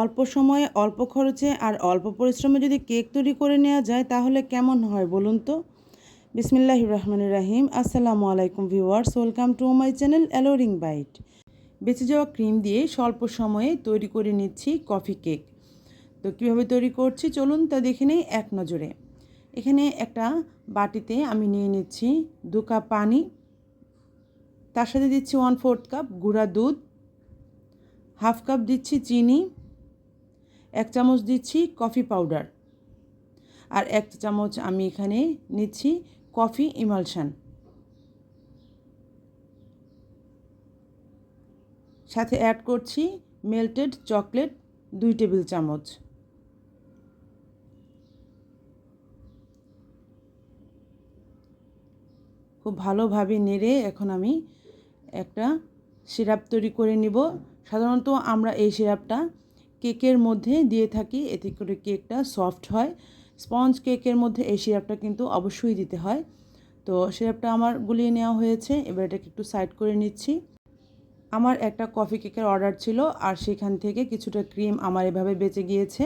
অল্প সময়ে, অল্প খরচে আর অল্প পরিশ্রমে যদি কেক তৈরি করে নেওয়া যায়, তাহলে কেমন হয় বলুন তো? বিসমিল্লাহ রহমান রাহিম। আসসালামু আলাইকুম viewers, welcome to my channel alluring bite. বেঁচে যাওয়া ক্রিম দিয়ে স্বল্প সময়ে তৈরি করে নিচ্ছি কফি কেক। তো কীভাবে তৈরি করছি চলুন তা দেখে নেই এক নজরে। এখানে একটা বাটিতে আমি নিয়ে নিচ্ছি দু কাপ পানি। তার সাথে দিচ্ছি ওয়ান ফোর্থ কাপ গুঁড়া দুধ। হাফ কাপ দিচ্ছি চিনি। এক চামচ দিচ্ছি কফি পাউডার। আর এক চামচ আমি এখানে নিচ্ছি কফি ইমালশান। সাথে অ্যাড করছি মেল্টেড চকলেট দুই টেবিল চামচ। খুব ভালোভাবে নেড়ে এখন আমি একটা সিরাপ তৈরি করে নিব। সাধারণত আমরা এই সিরাপটা কেকের মধ্যে দিয়ে থাকি। এতে করে কেকটা সফট হয়। স্পঞ্জ কেকের মধ্যে এই সিরাপটা কিন্তু অবশ্যই দিতে হয়। তো সিরাপটা আমার গুলিয়ে নেওয়া হয়েছে। এবার এটাকে একটু সাইড করে নিচ্ছি। আমার একটা কফি কেকের অর্ডার ছিল আর সেখান থেকে কিছুটা ক্রিম আমার এভাবে বেঁচে গিয়েছে।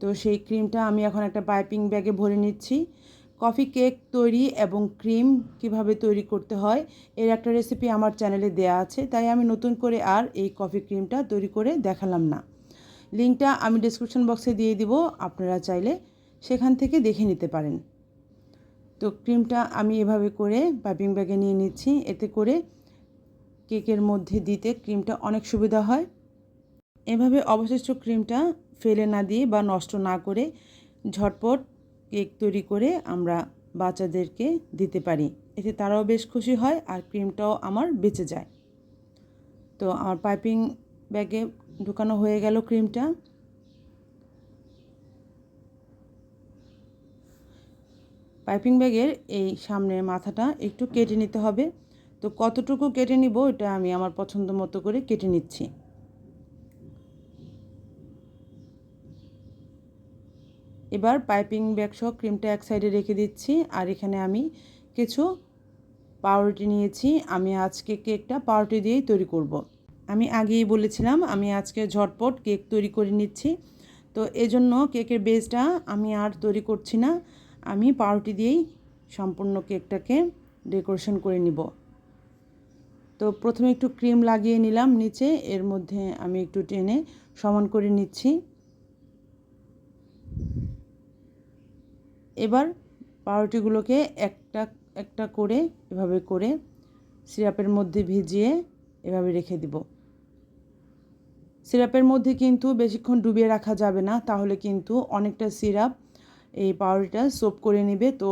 তো সেই ক্রিমটা আমি এখন একটা পাইপিং ব্যাগে ভরে নিচ্ছি। কফি কেক তৈরি এবং ক্রিম কীভাবে তৈরি করতে হয়, এর একটা রেসিপি আমার চ্যানেলে দেয়া আছে। তাই আমি নতুন করে আর এই কফি ক্রিমটা তৈরি করে দেখালাম না। লিঙ্কটা আমি ডিসক্রিপশন বক্সে দিয়ে দিব, আপনারা চাইলে সেখান থেকে দেখে নিতে পারেন। তো ক্রিমটা আমি এভাবে করে পাইপিং ব্যাগে নিয়ে নিচ্ছি, এতে করে কেকের মধ্যে দিতে ক্রিমটা অনেক সুবিধা হয়। এভাবে অবশিষ্ট ক্রিমটা ফেলে না দিয়ে বা নষ্ট না করে ঝটপট কেক তৈরি করে আমরা বাচ্চাদেরকে দিতে পারি। এতে তারাও বেশ খুশি হয় আর ক্রিমটাও আমার বেঁচে যায়। তো আমার পাইপিং ব্যাগে ঢুকানো হয়ে গেল ক্রিমটা। পাইপিং ব্যাগের এই সামনের মাথাটা একটু কেটে নিতে হবে। তো কতটুকু কেটে নিব এটা আমি আমার পছন্দ মতো করে কেটে নিচ্ছি। এবার পাইপিং ব্যাগ সহ ক্রিমটা এক সাইডে রেখে দিচ্ছি। আর এখানে আমি কিছু পাউরুটি নিয়েছি। আমি আজকে কেকটা পাউরুটি দিয়েই তৈরি করব। আমি আগেই বলেছিলাম, আমি আজকে ঝটপট কেক তৈরি করে নিচ্ছি। তো এজন্য কেকের বেসটা আমি আর তৈরি করছি না, আমি পাউরুটি দিয়েই সম্পূর্ণ কেকটাকে ডেকোরেশন করে নিব। তো প্রথমে একটু ক্রিম লাগিয়ে নিলাম নিচে, এর মধ্যে আমি একটু টেনে সমান করে নিচ্ছি। এবার পাউরুটিগুলোকে একটা একটা করে এভাবে করে সিরাপের মধ্যে ভিজিয়ে এভাবে রেখে দিব। সিরাপের মধ্যে কিন্তু বেশিক্ষণ ডুবিয়ে রাখা যাবে না, তাহলে কিন্তু অনেকটা সিরাপ এই পাউরুটিটা সোপ করে নেবে। তো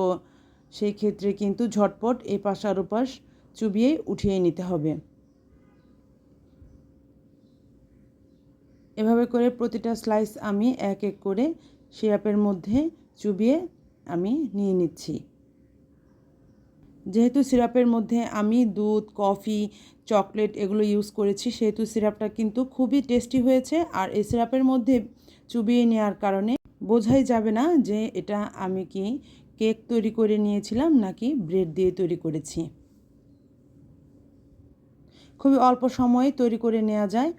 সেই ক্ষেত্রে কিন্তু ঝটপট এই পাশ আর ওপাশ চুবিয়ে উঠিয়ে নিতে হবে। এভাবে করে প্রতিটা স্লাইস আমি এক এক করে সিরাপের মধ্যে চুবিয়ে আমি নিয়ে নিচ্ছি। যেহেতু সিরাপের মধ্যে আমি দুধ, কফি, চকলেট এগুলো ইউজ করেছি, সেহেতু সিরাপটা কিন্তু খুবই টেস্টি হয়েছে। আর এই সিরাপের মধ্যে চুবিয়ে নেওয়ার কারণে বোঝাই যাবে না যে এটা আমি কি কেক তৈরি করে নিয়েছিলাম নাকি ব্রেড দিয়ে তৈরি করেছি। খুবই অল্প সময়ে তৈরি করে নেওয়া যায়।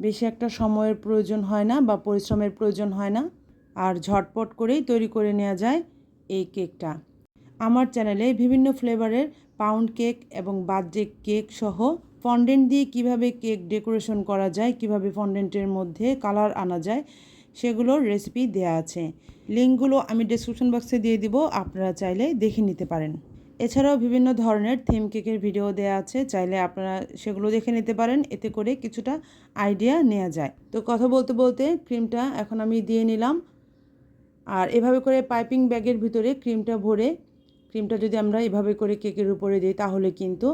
বেশি একটা সময়ের প্রয়োজন হয় না বা পরিশ্রমের প্রয়োজন হয় না। আর ঝটপট করেই তৈরি করে নেওয়া যায় এই কেকটা আমার চ্যানেলে বিভিন্ন ফ্লেভারের পাউন্ড কেক এবং বার্থডে কেক সহ ফন্ডেন্ট দিয়ে কীভাবে কেক ডেকোরেশন করা যায়, কীভাবে ফন্ডেন্টের মধ্যে কালার আনা যায়, সেগুলোর রেসিপি দেয়া আছে। লিঙ্কগুলো আমি ডিসক্রিপশন বক্সে দিয়ে দিব, আপনারা চাইলে দেখে নিতে পারেন। এছাড়াও বিভিন্ন ধরনের থিম কেকের ভিডিও দেওয়া আছে, চাইলে আপনারা সেগুলো দেখে নিতে পারেন, এতে করে কিছুটা আইডিয়া নেওয়া যায়। তো কথা বলতে বলতে ক্রিমটা এখন আমি দিয়ে নিলাম। আর এভাবে করে পাইপিং ব্যাগের ভিতরে ক্রিমটা ভরে ক্রিমটা যদি আমরা এভাবে করে কেকের উপরে দিই, তাহলে কিন্তু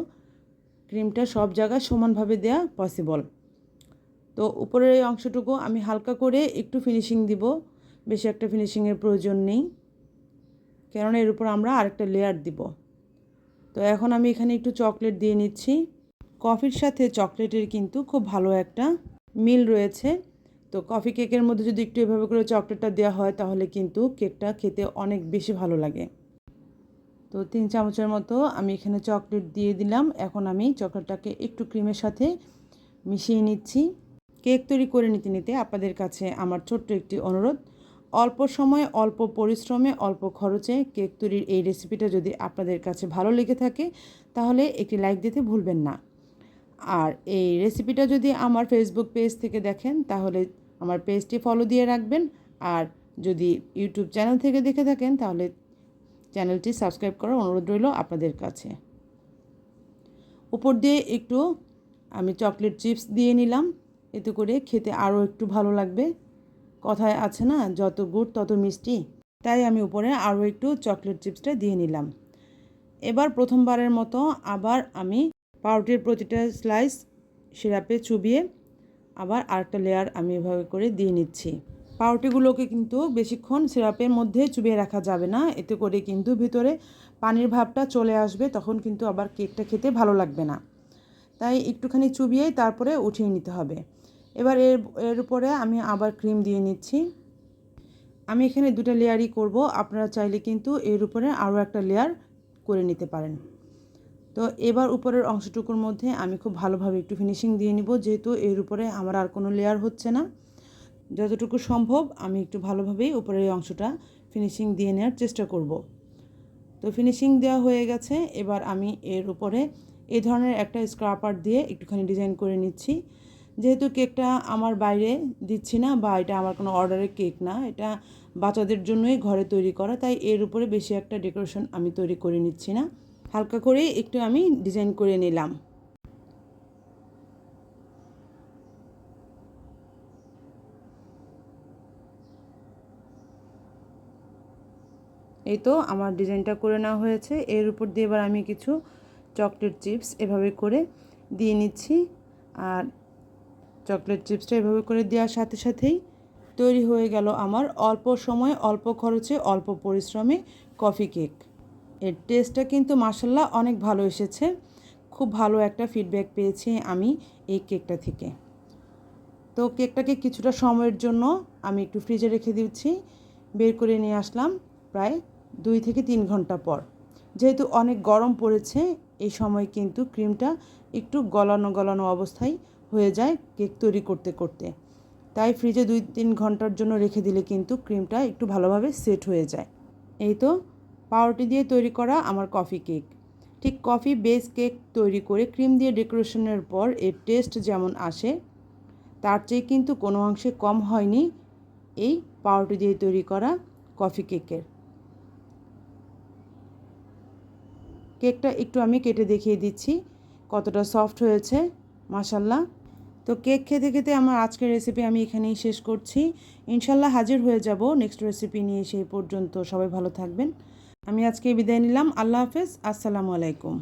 ক্রিমটা সব জায়গায় সমানভাবে দেওয়া পসিবল তো উপরের এই অংশটুকু আমি হালকা করে একটু ফিনিশিং দিব, বেশি একটা ফিনিশিংয়ের প্রয়োজন নেই। কেননা এর উপর আমরা আরেকটা লেয়ার দিব। তো এখন আমি এখানে একটু চকলেট দিয়ে নিচ্ছি। কফির সাথে চকলেটের কিন্তু খুব ভালো একটা মিল রয়েছে। তো কফি কেকের মধ্যে যদি একটু এভাবে করে চকলেটটা দেওয়া হয়, তাহলে কিন্তু কেকটা খেতে অনেক বেশি ভালো লাগে। তো তিন চামচের মতো আমি এখানে চকলেট দিয়ে দিলাম। এখন আমি চকলেটটাকে একটু ক্রিমের সাথে মিশিয়ে নিচ্ছি। কেক তৈরি করে নিতে নিতে আপনাদের কাছে আমার ছোট্ট একটি অনুরোধ, অল্প সময়ে, অল্প পরিশ্রমে, অল্প খরচে কেক তৈরির এই রেসিপিটা যদি আপনাদের কাছে ভালো লেগে থাকে, তাহলে একটি লাইক দিতে ভুলবেন না। আর এই রেসিপিটা যদি আমার ফেসবুক পেজ থেকে দেখেন, তাহলে আমার পেজটি ফলো দিয়ে রাখবেন। আর যদি ইউটিউব চ্যানেল থেকে দেখে থাকেন, তাহলে চ্যানেলটি সাবস্ক্রাইব করার অনুরোধ রইল আপনাদের কাছে। উপর দিয়ে একটু আমি চকলেট চিপস দিয়ে নিলাম। এতে করে খেতে আরও একটু ভালো লাগবে। কথায় আছে না, যত গুড় তত মিষ্টি। তাই আমি উপরে আরও একটু চকলেট চিপসটা দিয়ে নিলাম। এবার প্রথমবারের মতো আবার আমি পাউরুটির প্রতিটা স্লাইস সিরাপে চুবিয়ে আবার আরেকটা লেয়ার আমি এভাবে করে দিয়ে নিচ্ছি। পাউরুটিগুলোকে কিন্তু বেশিক্ষণ সিরাপের মধ্যে চুবিয়ে রাখা যাবে না। এতে করে কিন্তু ভিতরে পানির ভাবটা চলে আসবে, তখন কিন্তু আবার কেকটা খেতে ভালো লাগবে না। তাই একটুখানি চুবিয়েই তারপরে উঠিয়ে নিতে হবে। এবার এর এর উপরে আমি আবার ক্রিম দিয়ে নিচ্ছি। আমি এখানে দুটো লেয়ারই করব, আপনারা চাইলে কিন্তু এর উপরে আরও একটা লেয়ার করে নিতে পারেন। তো এবার উপরের অংশটুকুর মধ্যে আমি খুব ভালোভাবে একটু ফিনিশিং দিয়ে নিব, যেহেতু এর উপরে আমার আর কোনো লেয়ার হচ্ছে না। যতটুকু সম্ভব আমি একটু ভালোভাবেই উপরের অংশটা ফিনিশিং দিয়ে নেওয়ার চেষ্টা করব। তো ফিনিশিং দেওয়া হয়ে গেছে, এবার আমি এর উপরে এই ধরনের একটা স্ক্রাপার দিয়ে একটুখানি ডিজাইন করে নিচ্ছি। যেহেতু কেকটা আমার বাইরে দিচ্ছি না বা এটা আমার কোনো অর্ডারের কেক না, এটা বাচ্চাদের জন্যই ঘরে তৈরি করা, তাই এর উপরে বেশি একটা ডেকোরেশন আমি তৈরি করে নিচ্ছি না। হালকা করে একটু আমি ডিজাইন করে নিলাম। এই তো আমার ডিজাইনটা করে নেওয়া হয়েছে। এর উপর দিয়ে এবার আমি কিছু চকলেট চিপস এভাবে করে দিয়ে নিচ্ছি। আর চকলেট চিপসটা এভাবে করে দেওয়ার সাথে সাথেই তৈরি হয়ে গেল আমার অল্প সময়, অল্প খরচে, অল্প পরিশ্রমে কফি কেক। এর টেস্টটা কিন্তু মাসাল্লাহ অনেক ভালো এসেছে। খুব ভালো একটা ফিডব্যাক পেয়েছি আমি এই কেকটা থেকে। তো কেকটাকে কিছুটা সময়ের জন্য আমি একটু ফ্রিজে রেখে দিচ্ছি। বের করে নিয়ে আসলাম প্রায় দুই থেকে তিন ঘণ্টা পর। যেহেতু অনেক গরম পড়েছে, এই সময় কিন্তু ক্রিমটা একটু গলানো গলানো অবস্থায় হয়ে যায় কেক তৈরি করতে করতে। তাই ফ্রিজে দুই তিন ঘণ্টার জন্য রেখে দিলে কিন্তু ক্রিমটা একটু ভালোভাবে সেট হয়ে যায়। এই তো, পাউরুটি দিয়ে তৈরি করা আমার কফি কেক। ঠিক কফি বেস কেক তৈরি করে ক্রিম দিয়ে ডেকোরেশনের পর এর টেস্ট যেমন আসে, তার চেয়ে কিন্তু কোনো অংশে কম হয়নি এই পাউরুটি দিয়ে তৈরি করা কফি কেকের। কেকটা একটু আমি কেটে দেখিয়ে দিচ্ছি, কতটা সফট হয়েছে মাসাল্লাহ তো কেক খেতে খেতে আমার আজকের রেসিপি আমি এখানেই শেষ করছি। ইনশাল্লাহ হাজির হয়ে যাব নেক্সট রেসিপি নিয়ে সেই পর্যন্ত। সবাই ভালো থাকবেন। আমি আজকে বিদায় নিলাম। আল্লাহ হাফেজ। আসসালামু আলাইকুম।